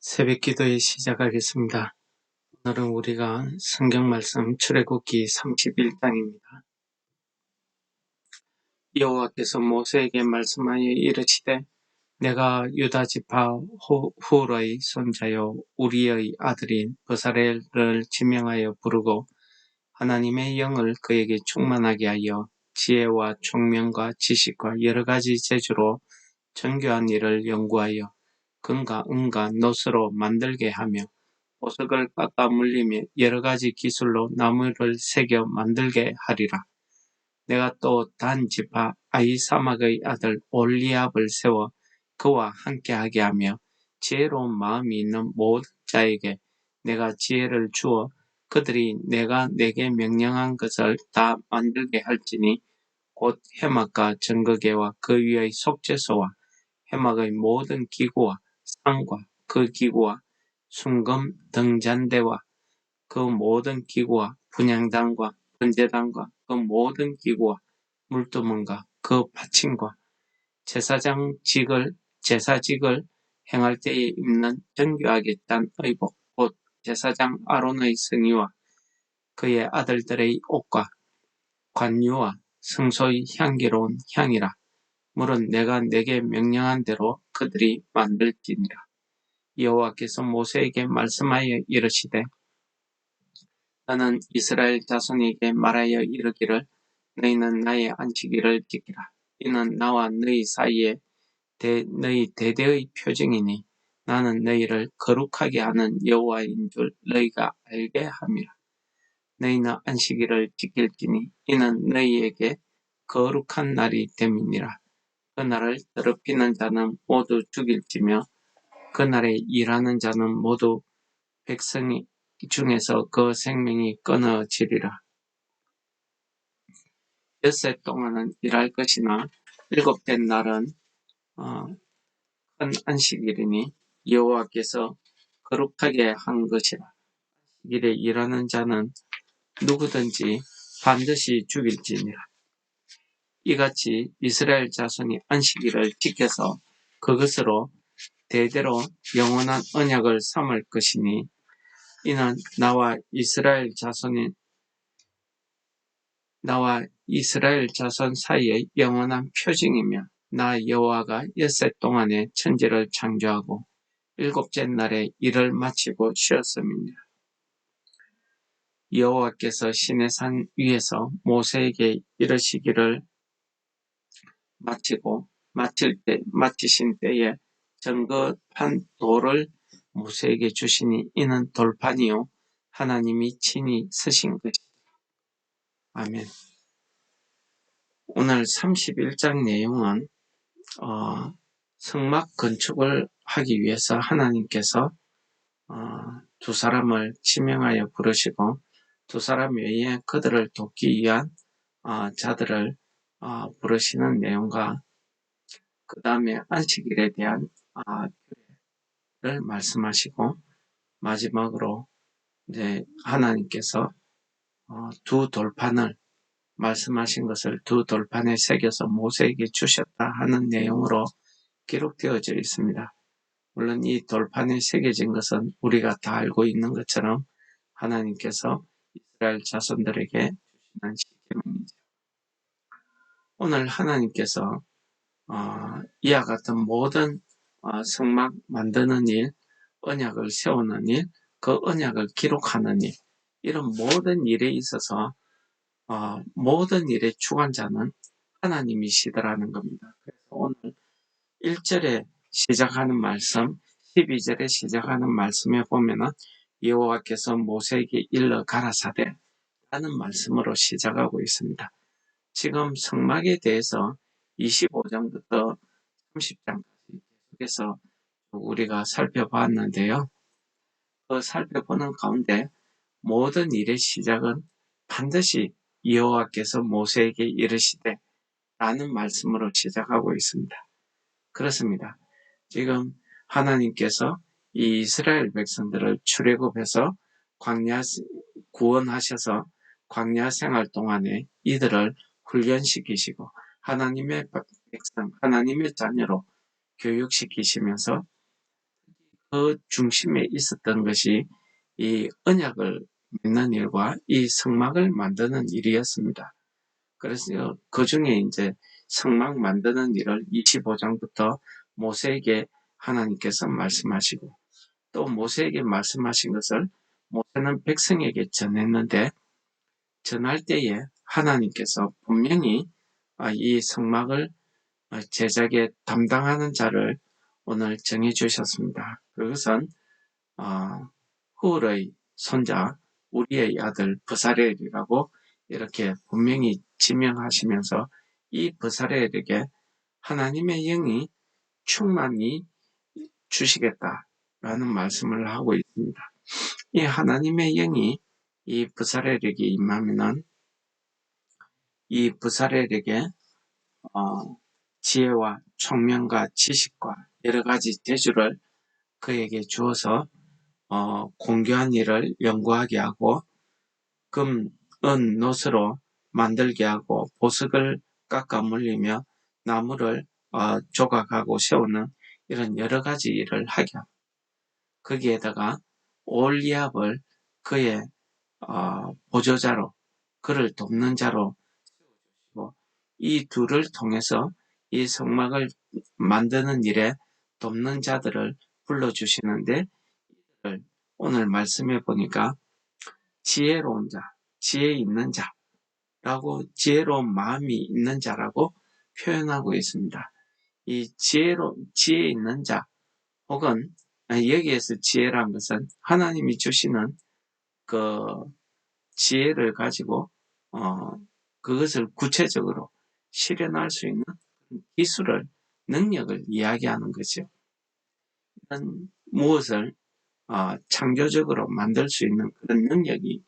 새벽 기도에 시작하겠습니다. 오늘은 우리가 성경 말씀 출애굽기 31장입니다. 여호와께서 모세에게 말씀하여 이르시되 내가 유다 지파 훌의 손자요 우리의 아들인 버사렐을 지명하여 부르고 하나님의 영을 그에게 충만하게 하여 지혜와 총명과 지식과 여러 가지 재주로 정교한 일을 연구하여 금과 은과 노스로 만들게 하며 보석을 깎아 물리며 여러 가지 기술로 나무를 새겨 만들게 하리라. 내가 또 단 지파 아이사막의 아들 올리압을 세워 그와 함께하게 하며 지혜로운 마음이 있는 모든 자에게 내가 지혜를 주어 그들이 내가 내게 명령한 것을 다 만들게 할지니 곧 해막과 정거개와 그 위의 속죄소와 해막의 모든 기구와 상과 그 기구와 순금 등잔대와 그 모든 기구와 분양단과 번제단과 그 모든 기구와 물두멍과 그 받침과 제사장직을 제사직을 행할 때에 입는 정교하게 짠 의복 곧 제사장 아론의 승위와 그의 아들들의 옷과 관유와 성소의 향기로운 향이라. 물은 내가 내게 명령한 대로 그들이 만들지니라. 여호와께서 모세에게 말씀하여 이르시되 너는 이스라엘 자손에게 말하여 이르기를 너희는 나의 안식일을 지키라. 이는 나와 너희 사이에 대, 너희 대대의 표징이니 나는 너희를 거룩하게 하는 여호와인 줄 너희가 알게 함이라. 너희는 안식일을 지킬지니 이는 너희에게 거룩한 날이 됨이니라. 그날을 더럽히는 자는 모두 죽일지며 그날에 일하는 자는 모두 백성 중에서 그 생명이 끊어지리라. 엿새 동안은 일할 것이나 일곱째 날은 어, 큰 안식일이니 여호와께서 거룩하게 한 것이라. 일에 일하는 자는 누구든지 반드시 죽일지니라. 이같이 이스라엘 자손이 안식일을 지켜서 그것으로 대대로 영원한 언약을 삼을 것이니 이는 나와 이스라엘 자손인 나와 이스라엘 자손 사이의 영원한 표징이며 나 여호와가 엿새 동안에 천지를 창조하고 일곱째 날에 일을 마치고 쉬었음이니라. 여호와께서 신의 산 위에서 모세에게 이르시기를 마치고 마칠 때 마치신 때에 정거판 돌을 모세에게 주시니 이는 돌판이요 하나님이 친히 쓰신 것이다. 아멘. 오늘 31장 내용은 어, 성막 건축을 하기 위해서 하나님께서 어, 두 사람을 지명하여 부르시고 두 사람 외에 그들을 돕기 위한 어, 자들을 어, 부르시는 내용과 그 다음에 안식일에 대한 아, 를 말씀하시고 마지막으로 이제 하나님께서 어, 두 돌판을 말씀하신 것을 두 돌판에 새겨서 모세에게 주셨다 하는 내용으로 기록되어져 있습니다. 물론 이 돌판에 새겨진 것은 우리가 다 알고 있는 것처럼 하나님께서 이스라엘 자손들에게 주시는 시계명이죠. 오늘 하나님께서 어, 이와 같은 모든 어, 성막 만드는 일, 언약을 세우는 일, 그 언약을 기록하는 일, 이런 모든 일에 있어서 어, 모든 일의 주관자는 하나님이시더라는 겁니다. 그래서 오늘 1절에 시작하는 말씀, 12절에 시작하는 말씀에 보면은 여호와께서 모세에게 일러 가라사대 라는 말씀으로 시작하고 있습니다. 지금 성막에 대해서 25장부터 30장까지 계속해서 우리가 살펴봤는데요. 그 살펴보는 가운데 모든 일의 시작은 반드시 여호와께서 모세에게 이르시되 라는 말씀으로 시작하고 있습니다. 그렇습니다. 지금 하나님께서 이 이스라엘 백성들을 출애굽해서 광야 구원하셔서 광야 생활 동안에 이들을 훈련시키시고 하나님의 백성, 하나님의 자녀로 교육시키시면서 그 중심에 있었던 것이 이 언약을 맺는 일과 이 성막을 만드는 일이었습니다. 그래서 그 중에 이제 성막 만드는 일을 25장부터 모세에게 하나님께서 말씀하시고 또 모세에게 말씀하신 것을 모세는 백성에게 전했는데 전할 때에 하나님께서 분명히 아, 이 성막을 제작에 담당하는 자를 오늘 정해 주셨습니다. 그것은 어, 후의 손자 우리의 아들 부사렐이라고 이렇게 분명히 지명하시면서 이 부사렐에게 하나님의 영이 충만히 주시겠다라는 말씀을 하고 있습니다. 이 하나님의 영이 이 부사렐에게 임하면은 이 부사렐에게 어, 지혜와 총명과 지식과 여러 가지 재주를 그에게 주어서 어, 공교한 일을 연구하게 하고 금, 은, 노스로 만들게 하고 보석을 깎아 물리며 나무를 어, 조각하고 세우는 이런 여러 가지 일을 하게 하고 거기에다가 올리압을 그의 어, 보조자로 그를 돕는 자로 이 둘을 통해서 이 성막을 만드는 일에 돕는 자들을 불러주시는데 오늘 말씀해 보니까 지혜로운 자, 지혜 있는 자라고 지혜로운 마음이 있는 자라고 표현하고 있습니다. 이 지혜로 지혜 있는 자 혹은 여기에서 지혜란 것은 하나님이 주시는 그 지혜를 가지고 어 그것을 구체적으로 실현할 수 있는 기술을 능력을 이야기하는 거죠. 이런 무엇을 어, 창조적으로 만들 수 있는 그런 능력이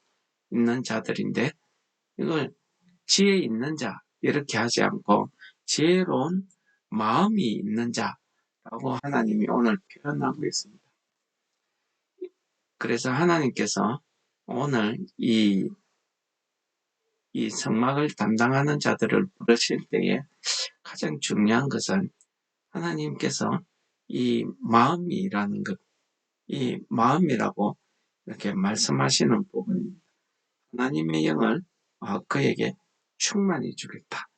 있는 자들인데 이걸 지혜 있는 자 이렇게 하지 않고 지혜로운 마음이 있는 자라고 하나님이 오늘 표현하고 있습니다. 그래서 하나님께서 오늘 이, 이 성막을 담당하는 자들을 부르실 때에 가장 중요한 것은 하나님께서 이 마음이라는 것, 이 마음이라고 이렇게 말씀하시는 부분입니다. 하나님의 영을 어, 그에게 충만히 주겠다.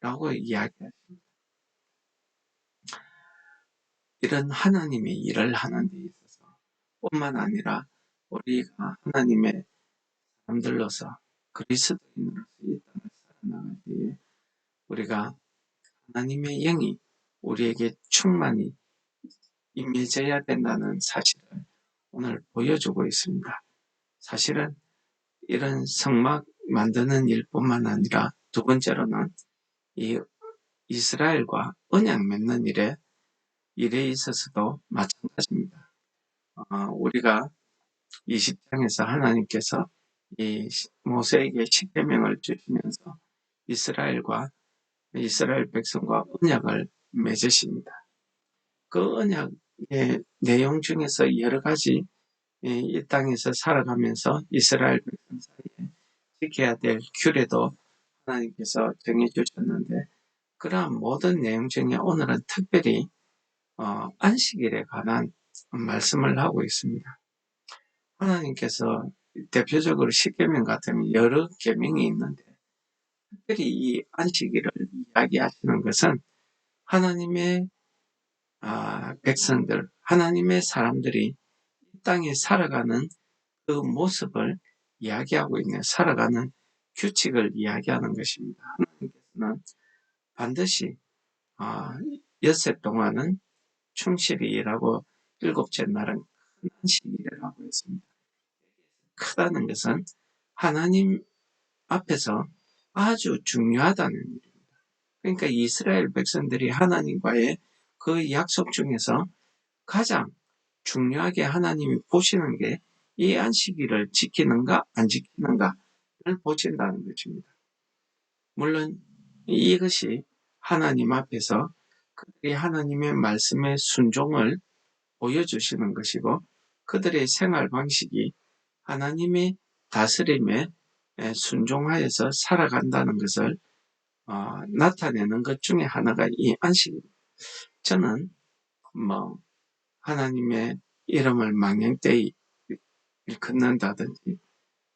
라고 이야기하십니다. 이런 하나님의 일을 하는 데 있어서 뿐만 아니라 우리가 하나님의 사람들로서 그리스도인으로서 이 땅을 살아나갈 때에 우리가 하나님의 영이 우리에게 충만히 임해져야 된다는 사실을 오늘 보여주고 있습니다. 사실은 이런 성막 만드는 일뿐만 아니라 두 번째로는 이 이스라엘과 언약 맺는 일에 일에 있어서도 마찬가지입니다. 어, 우리가 20장에서 하나님께서 이 모세에게 십계명을 주시면서 이스라엘과 이스라엘 백성과 언약을 맺으십니다. 그 언약 예, 내용 중에서 여러 가지 예, 이 땅에서 살아가면서 이스라엘 백성 사이에 지켜야 될 규례도 하나님께서 정해주셨는데 그러한 모든 내용 중에 오늘은 특별히 어, 안식일에 관한 말씀을 하고 있습니다. 하나님께서 대표적으로 십계명 같은 여러 계명이 있는데 특별히 이 안식일을 이야기하시는 것은 하나님의 아, 백성들, 하나님의 사람들이 이 땅에 살아가는 그 모습을 이야기하고 있는 살아가는 규칙을 이야기하는 것입니다. 하나님께서는 반드시 아, 엿새 동안은 충실히 일하고 일곱째 날은 큰 안식일이라고 했습니다. 크다는 것은 하나님 앞에서 아주 중요하다는 일입니다. 그러니까 이스라엘 백성들이 하나님과의 그 약속 중에서 가장 중요하게 하나님이 보시는 게 이 안식일을 지키는가 안 지키는가를 보신다는 것입니다. 물론 이것이 하나님 앞에서 그들이 하나님의 말씀의 순종을 보여주시는 것이고 그들의 생활 방식이 하나님의 다스림에 순종하여서 살아간다는 것을 어, 나타내는 것 중에 하나가 이 안식입니다. 저는 뭐 하나님의 이름을 망령되이 일컫는다든지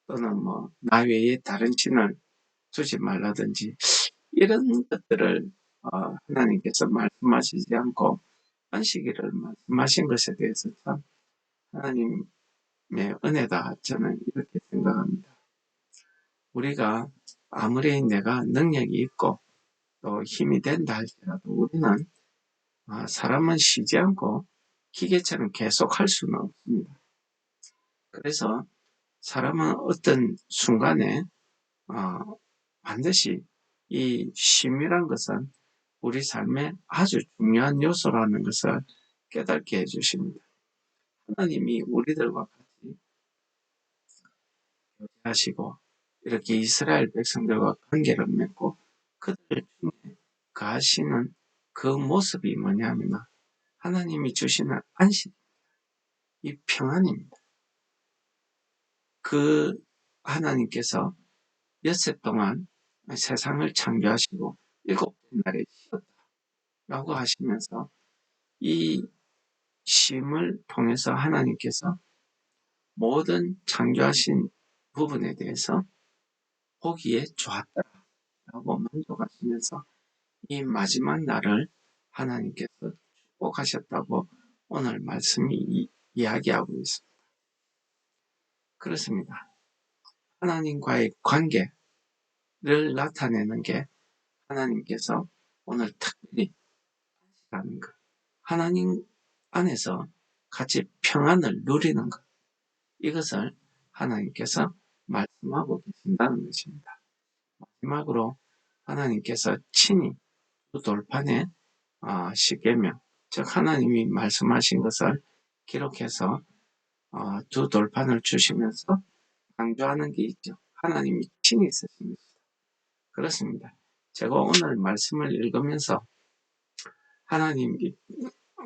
또는 뭐 나 외에 다른 신을 두지 말라든지 이런 것들을 어, 하나님께서 말씀하시지 않고 안식일을 말씀하신 것에 대해서 참 하나님의 은혜다 저는 이렇게 생각합니다. 우리가 아무리 내가 능력이 있고 또 힘이 된다 할지라도 우리는 아, 사람은 쉬지 않고 기계처럼 계속 할 수는 없습니다. 그래서 사람은 어떤 순간에 어, 반드시 이 쉼이란 것은 우리 삶의 아주 중요한 요소라는 것을 깨닫게 해주십니다. 하나님이 우리들과 교제 하시고 이렇게 이스라엘 백성들과 관계를 맺고 그들 중에 가시는 그 모습이 뭐냐면 하나님이 주시는 안식, 이 평안입니다. 그 하나님께서 엿새 동안 세상을 창조하시고 일곱 날에 쉬었다 라고 하시면서 이 쉼을 통해서 하나님께서 모든 창조하신 부분에 대해서 보기에 좋았다라고 만족하시면서 이 마지막 날을 하나님께서 축복하셨다고 오늘 말씀이 이, 이야기하고 있습니다. 그렇습니다. 하나님과의 관계를 나타내는 게 하나님께서 오늘 특별히 하는 것. 하나님 안에서 같이 평안을 누리는 것. 이것을 하나님께서 말씀하고 계신다는 것입니다. 마지막으로 하나님께서 친히 그 돌판에 어, 십계명, 즉 하나님이 말씀하신 것을 기록해서 어, 두 돌판을 주시면서 강조하는 게 있죠. 하나님이 친히 것이다. 그렇습니다. 제가 오늘 말씀을 읽으면서 하나님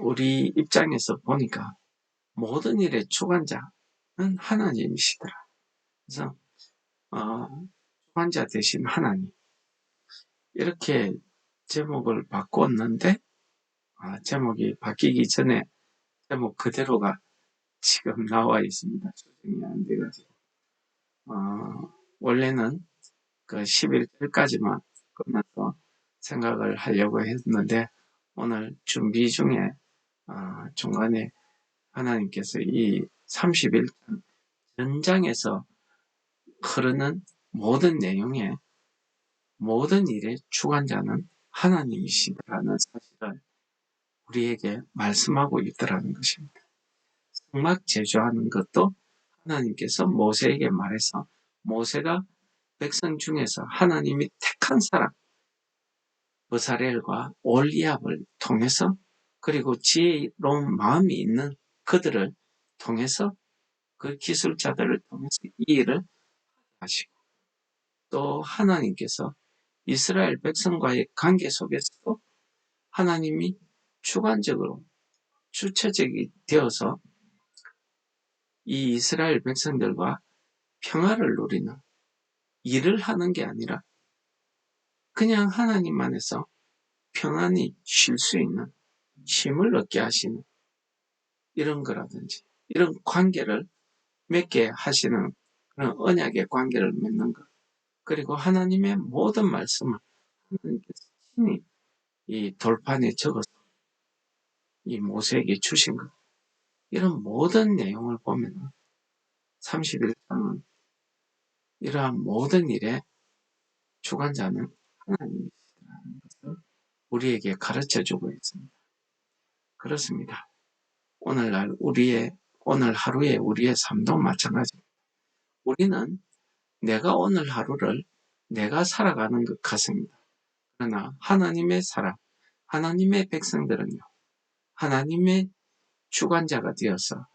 우리 입장에서 보니까 모든 일의 주관자는 하나님이시더라. 그래서 어, 주관자 대신 하나님 이렇게 제목을 바꿨는데 아, 제목이 바뀌기 전에 제목 그대로가 지금 나와 있습니다. 조정이 안 돼가지고 어, 원래는 그 11절까지만 끝나서 생각을 하려고 했는데 오늘 준비 중에 어, 중간에 하나님께서 이 31장 전장에서 흐르는 모든 내용에 모든 일의 주관자는 하나님이시라는 사실을 우리에게 말씀하고 있더라는 것입니다. 성막 제조하는 것도 하나님께서 모세에게 말해서 모세가 백성 중에서 하나님이 택한 사람 버사렐과 올리압을 통해서 그리고 지혜로운 마음이 있는 그들을 통해서 그 기술자들을 통해서 이 일을 하시고 또 하나님께서 이스라엘 백성과의 관계 속에서도 하나님이 주관적으로 주체적이 되어서 이 이스라엘 백성들과 평화를 누리는 일을 하는 게 아니라 그냥 하나님 안에서 평안히 쉴 수 있는 힘을 얻게 하시는 이런 거라든지 이런 관계를 맺게 하시는 그런 언약의 관계를 맺는 것 그리고 하나님의 모든 말씀을 하나님께서 친히 이 돌판에 적어서 이 모세에게 주신 것. 이런 모든 내용을 보면 31장은 이러한 모든 일에 주관자는 하나님이시라는 것을 우리에게 가르쳐 주고 있습니다. 그렇습니다. 오늘날 우리의 오늘 하루의 우리의 삶도 마찬가지입니다. 우리는 내가 오늘 하루를 내가 살아가는 것 같습니다. 그러나 하나님의 사람, 하나님의 백성들은요, 하나님의 주관자가 되어서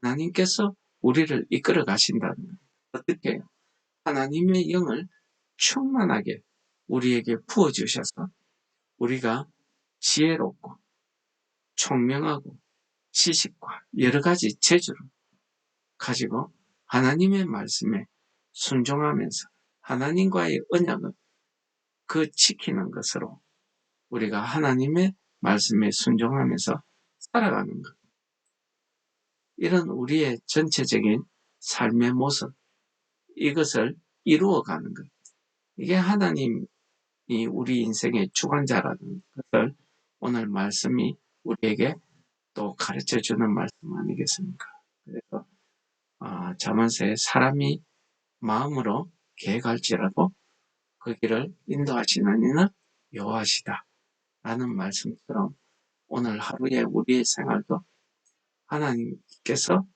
하나님께서 우리를 이끌어 가신다는 거예요. 어떻게 해요? 하나님의 영을 충만하게 우리에게 부어주셔서 우리가 지혜롭고 총명하고 지식과 여러 가지 재주를 가지고 하나님의 말씀에 순종하면서 하나님과의 언약을 그 지키는 것으로 우리가 하나님의 말씀에 순종하면서 살아가는 것. 이런 우리의 전체적인 삶의 모습, 이것을 이루어가는 것. 이게 하나님이 우리 인생의 주관자라는 것을 오늘 말씀이 우리에게 또 가르쳐 주는 말씀 아니겠습니까? 그래서 아, 자만세 사람이 마음으로 계획할지라도 그 길을 인도하시는 이는 여호와시다 라는 말씀처럼 오늘 하루의 우리의 생활도 하나님께서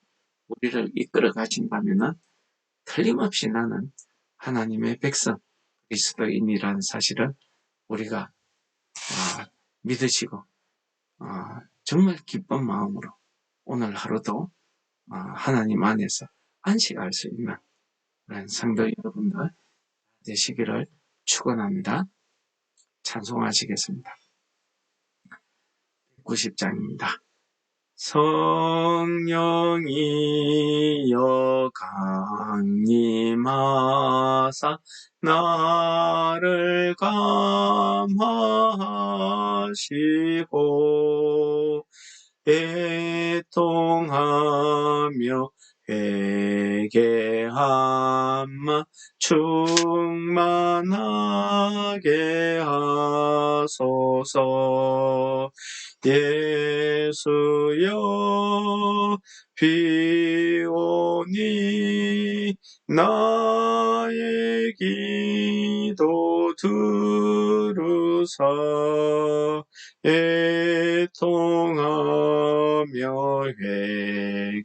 우리를 이끌어 가신다면 틀림없이 나는 하나님의 백성 그리스도인이라는 사실을 우리가 어, 믿으시고 어, 정말 기쁜 마음으로 오늘 하루도 어, 하나님 안에서 안식할 수 있는 그런 성도 여러분들 되시기를 축원합니다. 찬송하시겠습니다. 90장입니다. 성령이여 강림하사 나를 감화하시고 애통하며 회개함마 충만하게 하소서. 예수여 비오니 나의 기도 들 으사 애통하며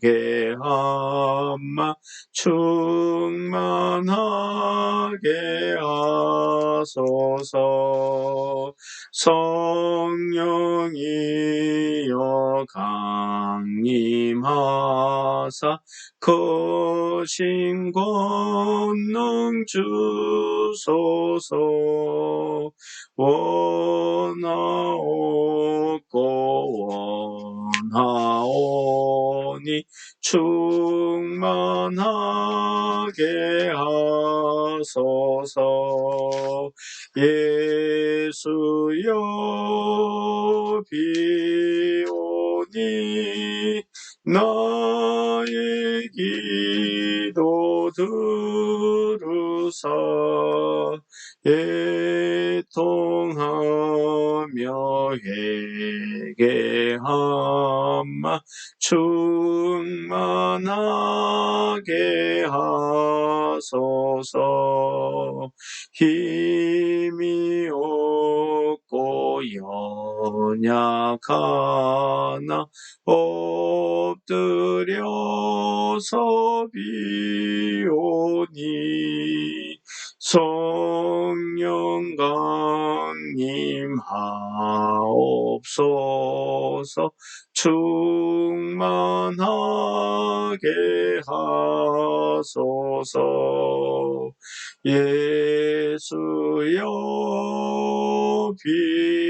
회개함마 충만하게 하소서. 성령이여 강림하사 거신 권능 주소서 원하옵고 원하오니 충만하게 하소서. 예수여 비 약하나 엎드려서 비오니 성령 강림하옵소서 충만하게 하소서 예수여 비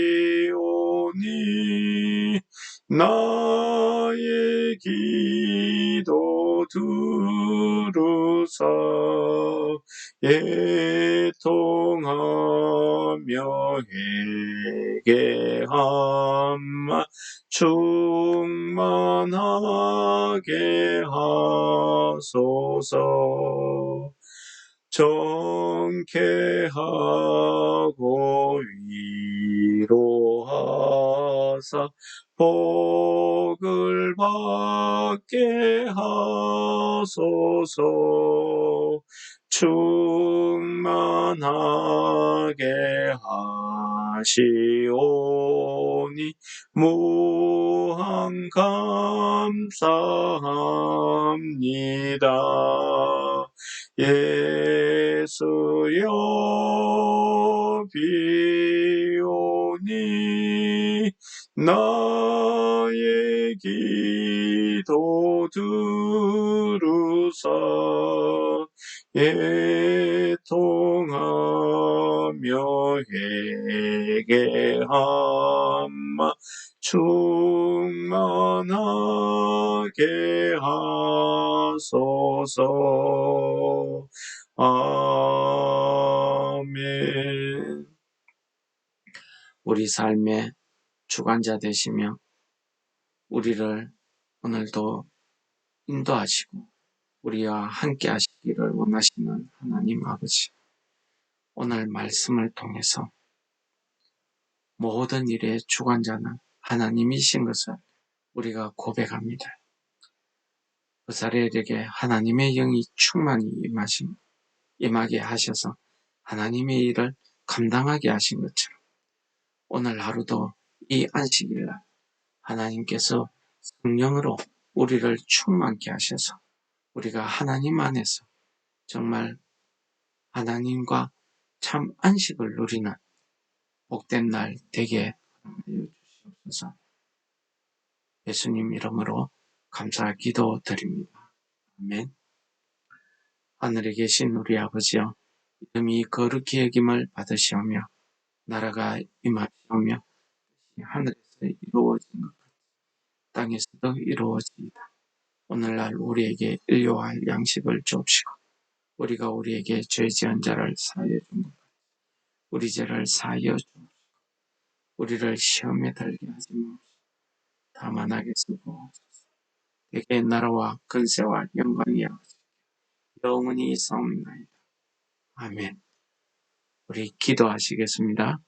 오니 나의 기도 들으사 애통하며 회개함마 충만하게 하소서 정케하고 위로하사 복을 받게 하소서 충만하게 하시오니 무한 감사합니다. 예수여 비오니 나의 기도 들으사 애통하며 회개함마 충만하게 하 소서 아멘 우리 삶의 주관자 되시며 우리를 오늘도 인도하시고 우리와 함께 하시기를 원하시는 하나님 아버지. 오늘 말씀을 통해서 모든 일의 주관자는 하나님이신 것을 우리가 고백합니다. 그사례에게 하나님의 영이 충만히 임하신, 임하게 하셔서 하나님의 일을 감당하게 하신 것처럼 오늘 하루도 이 안식일날 하나님께서 성령으로 우리를 충만케 하셔서 우리가 하나님 안에서 정말 하나님과 참 안식을 누리는 복된 날 되게 하여 주시옵소서. 예수님 이름으로 감사 기도 드립니다. 아멘. 하늘에 계신 우리 아버지여, 이름이 거룩히 여김을 받으시오며, 나라가 임하시오며, 하늘에서 이루어진 것 같이 땅에서도 이루어지이다. 오늘날 우리에게 일용할 양식을 주옵시고, 우리가 우리에게 죄 지은 자를 사하여 준 것 같이 우리 죄를 사하여 주옵시고, 우리를 시험에 들게 하지 마옵시고, 다만 하겠소 대개 나라와 근세와 영광이 아버지 영원히 있사옵나이다. 아멘. 우리 기도하시겠습니다.